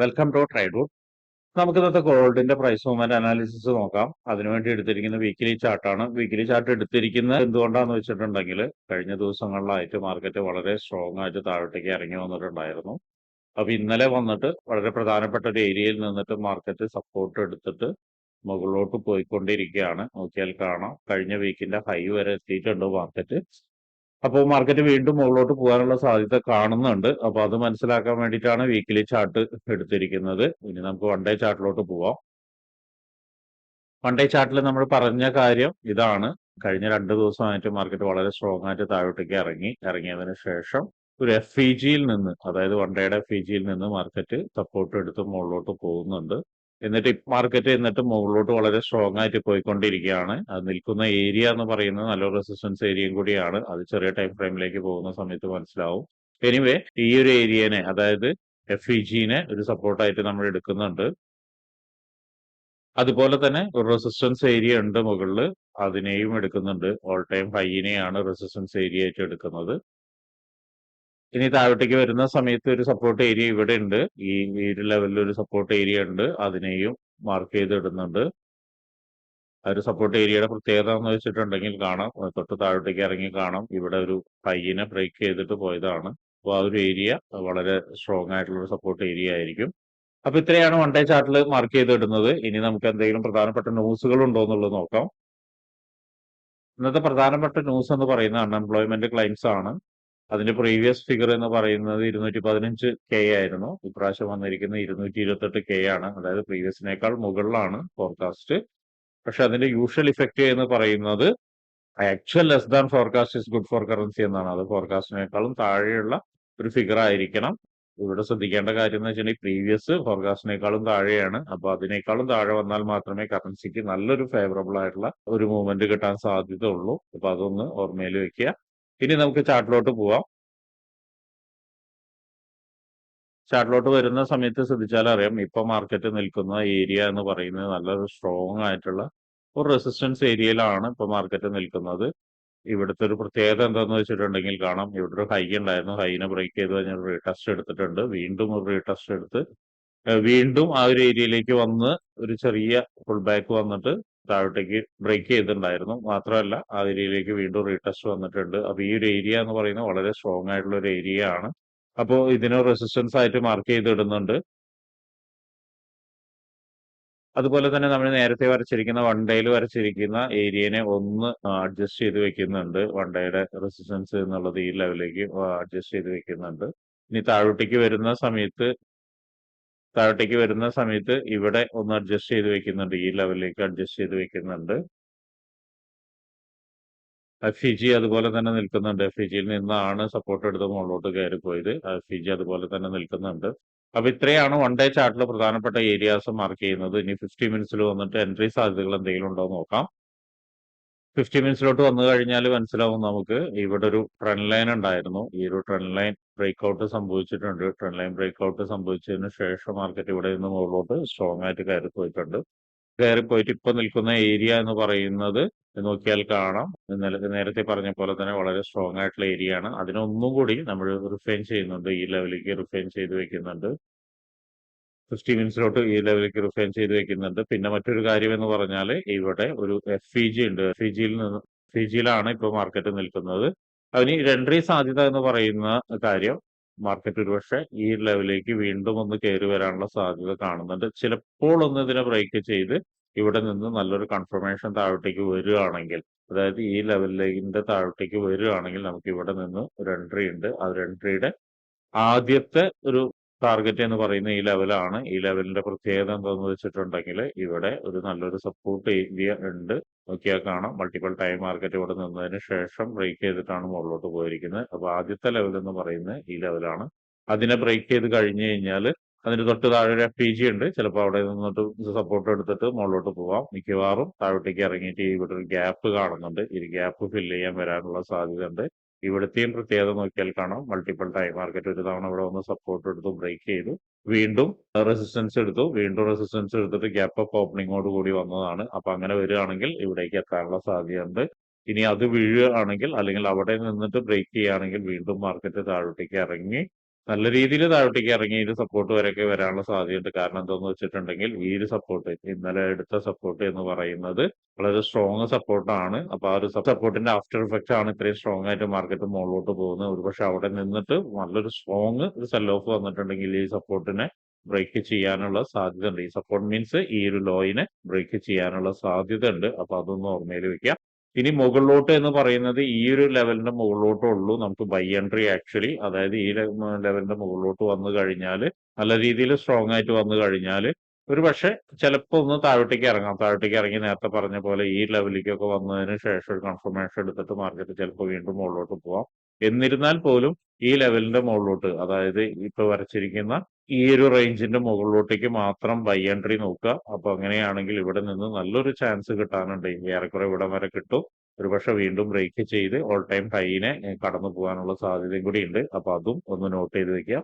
Welcome to ട്രൈഡ്വുഡ് നമുക്ക് ഇന്നത്തെ ഗോൾഡിന്റെ പ്രൈസ് മൂവ്മെന്റ് അനാലിസിസ് നോക്കാം. അതിനുവേണ്ടി എടുത്തിരിക്കുന്ന വീക്കിലി ചാർട്ടാണ് വീക്കിലി ചാർട്ട് എടുത്തിരിക്കുന്നത് എന്തുകൊണ്ടാന്ന് വെച്ചിട്ടുണ്ടെങ്കിൽ കഴിഞ്ഞ ദിവസങ്ങളിലായിട്ട് മാർക്കറ്റ് വളരെ സ്ട്രോങ് ആയിട്ട് താഴോട്ടേക്ക് ഇറങ്ങി വന്നിട്ടുണ്ടായിരുന്നു. അപ്പൊ ഇന്നലെ വന്നിട്ട് വളരെ പ്രധാനപ്പെട്ട ഒരു ഏരിയയിൽ നിന്നിട്ട് മാർക്കറ്റ് സപ്പോർട്ട് എടുത്തിട്ട് മുകളിലോട്ട് പോയിക്കൊണ്ടിരിക്കുകയാണ്. നോക്കിയാൽ കാണാം. കഴിഞ്ഞ വീക്കിന്റെ ഹൈ വരെ എത്തിയിട്ടുണ്ട് മാർക്കറ്റ് അപ്പോൾ മാർക്കറ്റ് വീണ്ടും മുകളിലോട്ട് പോകാനുള്ള സാധ്യത കാണുന്നുണ്ട്. അപ്പോൾ അത് മനസ്സിലാക്കാൻ വേണ്ടിയിട്ടാണ് വീക്കിലി ചാർട്ട് എടുത്തിരിക്കുന്നത്. ഇനി നമുക്ക് വൺ ഡേ ചാർട്ടിലോട്ട് പോവാം. വൺ ഡേ ചാർട്ടിൽ നമ്മൾ പറഞ്ഞ കാര്യം ഇതാണ്. കഴിഞ്ഞ രണ്ട് ദിവസമായിട്ട് മാർക്കറ്റ് വളരെ സ്ട്രോങ് ആയിട്ട് താഴോട്ടേക്ക് ഇറങ്ങി. ഇറങ്ങിയതിന് ശേഷം ഒരു എഫ് ഇ ജിയിൽ നിന്ന് അതായത് വൺ ഡേയുടെ എഫ് ഇ ജിയിൽ നിന്ന് മാർക്കറ്റ് സപ്പോർട്ട് എടുത്ത് മുകളിലോട്ട് പോകുന്നുണ്ട്. എന്നിട്ട് മാർക്കറ്റ് എന്നിട്ട് മുകളിലോട്ട് വളരെ സ്ട്രോങ് ആയിട്ട് പോയിക്കൊണ്ടിരിക്കുകയാണ്. അത് നിൽക്കുന്ന ഏരിയ എന്ന് പറയുന്നത് നല്ല റെസിസ്റ്റൻസ് ഏരിയയും കൂടിയാണ്. അത് ചെറിയ ടൈം ഫ്രെയിമിലേക്ക് പോകുന്ന സമയത്ത് മനസ്സിലാവും. എനിവേ ഈ ഒരു ഏരിയനെ അതായത് എഫ് ഇ ജിനെ ഒരു സപ്പോർട്ടായിട്ട് നമ്മൾ എടുക്കുന്നുണ്ട്. അതുപോലെ തന്നെ ഒരു റെസിസ്റ്റൻസ് ഏരിയ ഉണ്ട് മുകളിൽ അതിനെയും എടുക്കുന്നുണ്ട്. ഓൾ ടൈം ഹൈനെയാണ് റെസിസ്റ്റൻസ് ഏരിയ ആയിട്ട് എടുക്കുന്നത്. ഇനി താഴോട്ടേക്ക് വരുന്ന സമയത്ത് ഒരു സപ്പോർട്ട് ഏരിയ ഇവിടെ ഉണ്ട്. ഈ ഈ ലെവലിൽ ഒരു സപ്പോർട്ട് ഏരിയ ഉണ്ട്. അതിനെയും മാർക്ക് ചെയ്ത് ഇടുന്നുണ്ട് ആ ഒരു സപ്പോർട്ട് ഏരിയയുടെ പ്രത്യേകത എന്ന് വെച്ചിട്ടുണ്ടെങ്കിൽ കാണാം. തൊട്ട് താഴോട്ടേക്ക് ഇറങ്ങി കാണാം. ഇവിടെ ഒരു ഹൈനെ ബ്രേക്ക് ചെയ്തിട്ട് പോയതാണ്. അപ്പോൾ ആ ഒരു ഏരിയ വളരെ സ്ട്രോങ് ആയിട്ടുള്ള ഒരു സപ്പോർട്ട് ഏരിയ ആയിരിക്കും. അപ്പൊ ഇത്രയാണ് വൺ ഡേ ചാർട്ടിൽ മാർക്ക് ചെയ്ത് ഇടുന്നത് ഇനി നമുക്ക് എന്തെങ്കിലും പ്രധാനപ്പെട്ട ന്യൂസുകൾ ഉണ്ടോ എന്നുള്ളത് നോക്കാം. ഇന്നത്തെ പ്രധാനപ്പെട്ട ന്യൂസ് എന്ന് പറയുന്നത് അൺഎംപ്ലോയ്മെന്റ് ക്ലെയിംസ് ആണ്. അതിന്റെ പ്രീവിയസ് ഫിഗർ എന്ന് പറയുന്നത് ഇരുന്നൂറ്റി പതിനഞ്ച് കെ ആയിരുന്നു. ഇപ്രാവശ്യം വന്നിരിക്കുന്ന ഇരുന്നൂറ്റി ഇരുപത്തെട്ട് കെ ആണ്. അതായത് പ്രീവിയസിനേക്കാൾ മുകളിലാണ് ഫോർകാസ്റ്റ് പക്ഷെ അതിന്റെ യൂഷ്വൽ ഇഫക്റ്റ് എന്ന് പറയുന്നത് actual less than forecast is good for currency എന്നാണ്. അത് ഫോർകാസ്റ്റിനേക്കാളും താഴെയുള്ള ഒരു ഫിഗർ ആയിരിക്കണം. ഇവിടെ ശ്രദ്ധിക്കേണ്ട കാര്യം എന്ന് വെച്ചിട്ടുണ്ടെങ്കിൽ പ്രീവിയസ് ഫോർകാസ്റ്റിനേക്കാളും താഴെയാണ്. അപ്പൊ അതിനേക്കാളും താഴെ വന്നാൽ മാത്രമേ കറൻസിക്ക് നല്ലൊരു ഫേവറബിൾ ആയിട്ടുള്ള ഒരു മൂവ്മെന്റ് കിട്ടാൻ സാധ്യതയുള്ളൂ. അപ്പൊ അതൊന്ന് ഓർമ്മയിൽ വെക്കുക. ഇനി നമുക്ക് ചാർട്ടിലോട്ട് പോവാം. ചാർട്ടിലോട്ട് വരുന്ന സമയത്ത് ശ്രദ്ധിച്ചാൽ അറിയാം ഇപ്പൊ മാർക്കറ്റ് നിൽക്കുന്ന ഏരിയ എന്ന് പറയുന്നത് നല്ല സ്ട്രോങ് ആയിട്ടുള്ള ഒരു റെസിസ്റ്റൻസ് ഏരിയയിലാണ് ഇപ്പൊ മാർക്കറ്റ് നിൽക്കുന്നത്. ഇവിടുത്തെ ഒരു പ്രത്യേകത എന്താന്ന് വെച്ചിട്ടുണ്ടെങ്കിൽ കാണാം ഇവിടെ ഒരു ഹൈ ഉണ്ടായിരുന്നു ഹൈനെ ബ്രേക്ക് ചെയ്ത് കഴിഞ്ഞാൽ റീടെസ്റ്റ് എടുത്തിട്ടുണ്ട്. വീണ്ടും ഒരു റീടെസ്റ്റ് എടുത്ത് വീണ്ടും ആ ഒരു ഏരിയയിലേക്ക് വന്ന് ഒരു ചെറിയ ഫുൾ ബാക്ക് വന്നിട്ട് താഴോട്ടേക്ക് ബ്രേക്ക് ചെയ്തിട്ടുണ്ടായിരുന്നു. മാത്രമല്ല ആ ഏരിയയിലേക്ക് വീണ്ടും റീടെസ്റ്റ് വന്നിട്ടുണ്ട്. അപ്പൊ ഈ ഒരു ഏരിയ എന്ന് പറയുന്നത് വളരെ സ്ട്രോങ് ആയിട്ടുള്ള ഒരു ഏരിയ ആണ്. അപ്പോ ഇതിനെ റെസിസ്റ്റൻസ് ആയിട്ട് മാർക്ക് ചെയ്തിടുന്നുണ്ട്. അതുപോലെ തന്നെ നമ്മൾ നേരത്തെ വരച്ചിരിക്കുന്ന വൺ ഡേയിൽ വരച്ചിരിക്കുന്ന ഏരിയനെ ഒന്ന് അഡ്ജസ്റ്റ് ചെയ്ത് വെക്കുന്നുണ്ട്. വൺ ഡേയുടെ റെസിസ്റ്റൻസ് എന്നുള്ളത് ഈ ലെവലിലേക്ക് അഡ്ജസ്റ്റ് ചെയ്ത് വെക്കുന്നുണ്ട്. ഇനി താഴോട്ടേക്ക് വരുന്ന സമയത്ത് താഴോട്ടേക്ക് വരുന്ന സമയത്ത് ഇവിടെ ഒന്ന് അഡ്ജസ്റ്റ് ചെയ്ത് വെക്കുന്നുണ്ട്. ഈ ലെവലിലേക്ക് അഡ്ജസ്റ്റ് ചെയ്ത് വെക്കുന്നുണ്ട്. ഫിജി അതുപോലെ തന്നെ നിൽക്കുന്നുണ്ട്. ഫിജിയിൽ നിന്നാണ് സപ്പോർട്ട് എടുത്ത് മുകളിലോട്ട് കയറി പോയത്. ഫിജി അതുപോലെ തന്നെ നിൽക്കുന്നുണ്ട്. അപ്പൊ ഇത്രയാണ് വൺ ഡേ ചാർട്ടിൽ പ്രധാനപ്പെട്ട ഏരിയാസ് മാർക്ക് ചെയ്യുന്നത്. ഇനി ഫിഫ്റ്റി മിനിറ്റ്സിൽ വന്നിട്ട് എൻട്രി സാധ്യതകൾ എന്തെങ്കിലും ഉണ്ടോ നോക്കാം. ഫിഫ്റ്റി മിനിറ്റ്സിലോട്ട് വന്നു കഴിഞ്ഞാൽ മനസ്സിലാവും നമുക്ക്. ഇവിടെ ഒരു ട്രെൻഡ് ലൈൻ ഉണ്ടായിരുന്നു. ഈ ഒരു ട്രെൻഡ് ലൈൻ ബ്രേക്ക്ഔട്ട് സംഭവിച്ചിട്ടുണ്ട്. ട്രെൻഡ് ലൈൻ ബ്രേക്ക്ഔട്ട് സംഭവിച്ചതിന് ശേഷം മാർക്കറ്റ് ഇവിടെ നിന്ന് മുകളിലോട്ട് സ്ട്രോങ് ആയിട്ട് കയറി പോയിട്ടുണ്ട്. കയറി പോയിട്ട് ഇപ്പൊ നിൽക്കുന്ന ഏരിയ എന്ന് പറയുന്നത് നോക്കിയാൽ കാണാം. ഇന്നലെ നേരത്തെ പറഞ്ഞ പോലെ തന്നെ വളരെ സ്ട്രോങ് ആയിട്ടുള്ള ഏരിയ ആണ്. അതിനൊന്നും കൂടി നമ്മൾ റിഫൈൻ ചെയ്യുന്നുണ്ട്. ഈ ലെവലിലേക്ക് റിഫൈൻ ചെയ്ത് വെക്കുന്നുണ്ട്. ഫിഫ്റ്റി മിനിറ്റ്സിലോട്ട് ഈ ലെവലിലേക്ക് റിഫൈൻ ചെയ്ത് വെക്കുന്നുണ്ട്. പിന്നെ മറ്റൊരു കാര്യം എന്ന് പറഞ്ഞാൽ ഇവിടെ ഒരു എഫ് ഇ ജി ഉണ്ട്. എഫ് ഇ ജിയിൽ നിന്ന് എഫ് ജിയിലാണ് ഇപ്പോൾ മാർക്കറ്റ് നിൽക്കുന്നത്. അതിന് എൻട്രി സാധ്യത എന്ന് പറയുന്ന കാര്യം മാർക്കറ്റ് ഒരുപക്ഷെ ഈ ലെവലിലേക്ക് വീണ്ടും ഒന്ന് കയറി വരാനുള്ള സാധ്യത കാണുന്നുണ്ട്. ചിലപ്പോൾ ഒന്ന് ഇതിനെ ബ്രേക്ക് ചെയ്ത് ഇവിടെ നിന്ന് നല്ലൊരു കൺഫർമേഷൻ താഴോട്ടേക്ക് വരികയാണെങ്കിൽ അതായത് ഈ ലെവലിലേക്ക് താഴോട്ടേക്ക് വരികയാണെങ്കിൽ നമുക്ക് ഇവിടെ നിന്ന് ഒരു എൻട്രി ഉണ്ട്. ആ ഒരു എൻട്രിയുടെ ആദ്യത്തെ ഒരു ടാർഗറ്റ് എന്ന് പറയുന്ന ഈ ലെവലാണ് ഈ ലെവലിന്റെ പ്രത്യേകത എന്താന്ന് വെച്ചിട്ടുണ്ടെങ്കിൽ ഇവിടെ ഒരു നല്ലൊരു സപ്പോർട്ട് ഏരിയ ഉണ്ട്. നോക്കിയാൽ കാണാം. മൾട്ടിപ്പിൾ ടൈം മാർക്കറ്റ് ഇവിടെ നിന്നതിന് ശേഷം ബ്രേക്ക് ചെയ്തിട്ടാണ് മുകളിലോട്ട് പോയിരിക്കുന്നത്. അപ്പൊ ആദ്യത്തെ ലെവൽ എന്ന് പറയുന്നത് ഈ ലെവലാണ് അതിനെ ബ്രേക്ക് ചെയ്ത് കഴിഞ്ഞു കഴിഞ്ഞാൽ അതിന് തൊട്ട് താഴെ ഒരു എഫ് പി ജി ഉണ്ട്. ചിലപ്പോൾ അവിടെ നിന്നിട്ട് സപ്പോർട്ട് എടുത്തിട്ട് മുകളിലോട്ട് പോവാം. മിക്കവാറും താഴോട്ടേക്ക് ഇറങ്ങിയിട്ട് ഇവിടെ ഒരു ഗ്യാപ്പ് കാണുന്നുണ്ട്. ഈ ഗ്യാപ്പ് ഫില്ല് ചെയ്യാൻ വരാനുള്ള സാധ്യത ഉണ്ട് ഇവിടുത്തെയും പ്രത്യേകത നോക്കിയാൽ കാണാം. മൾട്ടിപ്പിൾ ടൈം മാർക്കറ്റ് ഒരു തവണ ഇവിടെ വന്ന് സപ്പോർട്ട് എടുത്തു ബ്രേക്ക് ചെയ്തു. വീണ്ടും റെസിസ്റ്റൻസ് എടുത്തു. വീണ്ടും റെസിസ്റ്റൻസ് എടുത്തിട്ട് ഗ്യാപ്പ് അപ്പ് ഓപ്പണിങ്ങോട് കൂടി വന്നതാണ്. അപ്പൊ അങ്ങനെ വരികയാണെങ്കിൽ ഇവിടേക്ക് എത്താനുള്ള സാധ്യതയുണ്ട്. ഇനി അത് വീഴുകയാണെങ്കിൽ അല്ലെങ്കിൽ അവിടെ നിന്നിട്ട് ബ്രേക്ക് ചെയ്യുകയാണെങ്കിൽ വീണ്ടും മാർക്കറ്റ് താഴോട്ടേക്ക് ഇറങ്ങി നല്ല രീതിയിൽ താഴോട്ടേക്ക് ഇറങ്ങി ഇത് സപ്പോർട്ട് വരെയൊക്കെ വരാനുള്ള സാധ്യതയുണ്ട്. കാരണം എന്താന്ന് വെച്ചിട്ടുണ്ടെങ്കിൽ ഈ ഒരു സപ്പോർട്ട് ഇന്നലെ എടുത്ത സപ്പോർട്ട് എന്ന് പറയുന്നത് വളരെ സ്ട്രോങ് സപ്പോർട്ടാണ് അപ്പൊ ആ ഒരു സപ്പോർട്ടിന്റെ ആഫ്റ്റർ ഇഫക്റ്റ് ആണ് ഇത്രയും സ്ട്രോങ് ആയിട്ട് മാർക്കറ്റ് മുകളിലോട്ട് പോകുന്നത്. ഒരുപക്ഷെ അവിടെ നിന്നിട്ട് നല്ലൊരു സ്ട്രോങ് ഒരു സെൽ ഓഫ് വന്നിട്ടുണ്ടെങ്കിൽ ഈ സപ്പോർട്ടിനെ ബ്രേക്ക് ചെയ്യാനുള്ള സാധ്യത ഉണ്ട് ഈ സപ്പോർട്ട് മീൻസ് ഈ ഒരു ലോയിനെ ബ്രേക്ക് ചെയ്യാനുള്ള സാധ്യത ഉണ്ട് അപ്പൊ അതൊന്ന് ഓർമ്മയിൽ വെക്കാം. ഇനി മുകളിലോട്ട് എന്ന് പറയുന്നത് ഈ ഒരു ലെവലിന്റെ മുകളിലോട്ടേ ഉള്ളൂ. നമുക്ക് ബൈ എൻട്രി ആക്ച്വലി അതായത് ഈ ലെവലിന്റെ മുകളിലോട്ട് വന്നു കഴിഞ്ഞാൽ നല്ല രീതിയിൽ സ്ട്രോങ് ആയിട്ട് വന്നു കഴിഞ്ഞാൽ ഒരു പക്ഷെ ചിലപ്പോൾ ഒന്ന് താഴോട്ടേക്ക് ഇറങ്ങാം. താഴോട്ടേക്ക് ഇറങ്ങി നേരത്തെ പറഞ്ഞ പോലെ ഈ ലെവലിലേക്കൊക്കെ വന്നതിന് ശേഷം ഒരു കൺഫർമേഷൻ എടുത്തിട്ട് മാർക്കറ്റ് ചിലപ്പോൾ വീണ്ടും മുകളിലോട്ട് പോവാം. എന്നിരുന്നാൽ പോലും ഈ ലെവലിന്റെ മുകളിലോട്ട് അതായത് ഇപ്പൊ വരച്ചിരിക്കുന്ന ഈ ഒരു റേഞ്ചിന്റെ മുകളിലോട്ടേക്ക് മാത്രം ബൈ എൻട്രി നോക്കുക. അപ്പൊ അങ്ങനെയാണെങ്കിൽ ഇവിടെ നിന്ന് നല്ലൊരു ചാൻസ് കിട്ടാനുണ്ട്. ഏറെക്കുറെ ഇവിടെ വരെ കിട്ടും. ഒരുപക്ഷെ വീണ്ടും ബ്രേക്ക് ചെയ്ത് ഓൾ ടൈം ഹൈനെ കടന്നു പോകാനുള്ള സാധ്യതയും കൂടി ഉണ്ട് അപ്പൊ അതും ഒന്ന് നോട്ട് ചെയ്ത് വെക്കുക.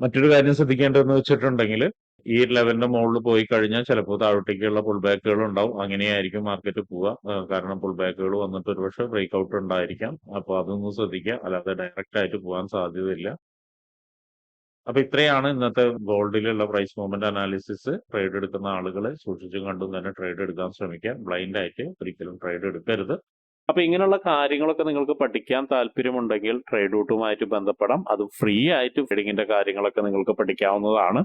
മറ്റൊരു കാര്യം ശ്രദ്ധിക്കേണ്ടതെന്ന് വെച്ചിട്ടുണ്ടെങ്കിൽ ഈ ലെവലിന്റെ മുകളിൽ പോയി കഴിഞ്ഞാൽ ചിലപ്പോൾ താഴോട്ടേക്കുള്ള പുൾ ബാക്കുകൾ ഉണ്ടാവും. അങ്ങനെയായിരിക്കും മാർക്കറ്റ് പോവുക. കാരണം പുൾ ബാക്കുകൾ വന്നിട്ട് ഒരുപക്ഷെ ബ്രേക്ക് ഔട്ട് ഉണ്ടായിരിക്കാം. അപ്പൊ അതൊന്ന് ശ്രദ്ധിക്കുക. അല്ലാതെ ഡയറക്റ്റ് ആയിട്ട് പോകാൻ സാധ്യതയില്ല. അപ്പൊ ഇത്രയാണ് ഇന്നത്തെ ഗോൾഡിലുള്ള പ്രൈസ് മൂവ്മെന്റ് അനാലിസിസ് ട്രേഡ് എടുക്കുന്ന ആളുകളെ സൂക്ഷിച്ചും കണ്ടും തന്നെ ട്രേഡ് എടുക്കാൻ ശ്രമിക്കുക ബ്ലൈൻഡ് ആയിട്ട് ഒരിക്കലും ട്രേഡ് എടുക്കരുത്. അപ്പൊ ഇങ്ങനെയുള്ള കാര്യങ്ങളൊക്കെ നിങ്ങൾക്ക് പഠിക്കാൻ താല്പര്യമുണ്ടെങ്കിൽ ട്രേഡ് റൂട്ടുമായിട്ട് ബന്ധപ്പെടാം. അത് ഫ്രീ ആയിട്ട് ട്രേഡിങ്ങിന്റെ കാര്യങ്ങളൊക്കെ നിങ്ങൾക്ക് പഠിക്കാവുന്നതാണ്.